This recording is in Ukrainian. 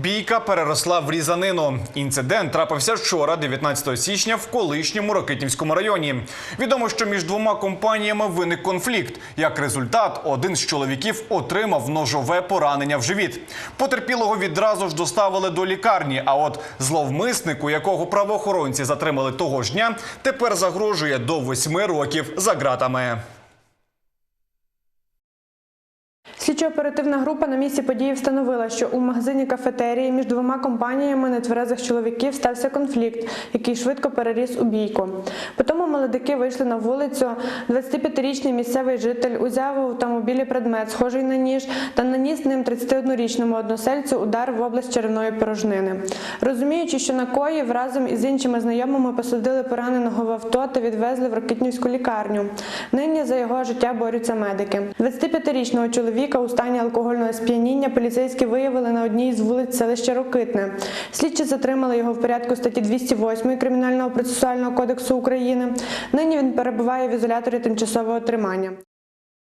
Бійка переросла в різанину. Інцидент трапився вчора, 19 січня, в колишньому Рокитнівському районі. Відомо, що між двома компаніями виник конфлікт. Як результат, один з чоловіків отримав ножове поранення в живіт. Потерпілого відразу ж доставили до лікарні. А от зловмиснику, якого правоохоронці затримали того ж дня, тепер загрожує до восьми років за ґратами. Слідчо-оперативна група на місці події встановила, що у магазині кафетерії між двома компаніями нетверезих чоловіків стався конфлікт, який швидко переріс у бійку. Потім молодики вийшли на вулицю. 25-річний місцевий житель узяв у автомобілі предмет, схожий на ніж, та наніс ним 31-річному односельцю удар в область черевної порожнини. Розуміючи, що накоїв, разом із іншими знайомими посадили пораненого в авто та відвезли в Рокитнівську лікарню. Нині за його життя борються медики. 25-річного чоловіка у стані алкогольного сп'яніння поліцейські виявили на одній з вулиць селища Рокитне. Слідчі затримали його в порядку статті 208 Кримінального процесуального кодексу України. Нині він перебуває в ізоляторі тимчасового тримання.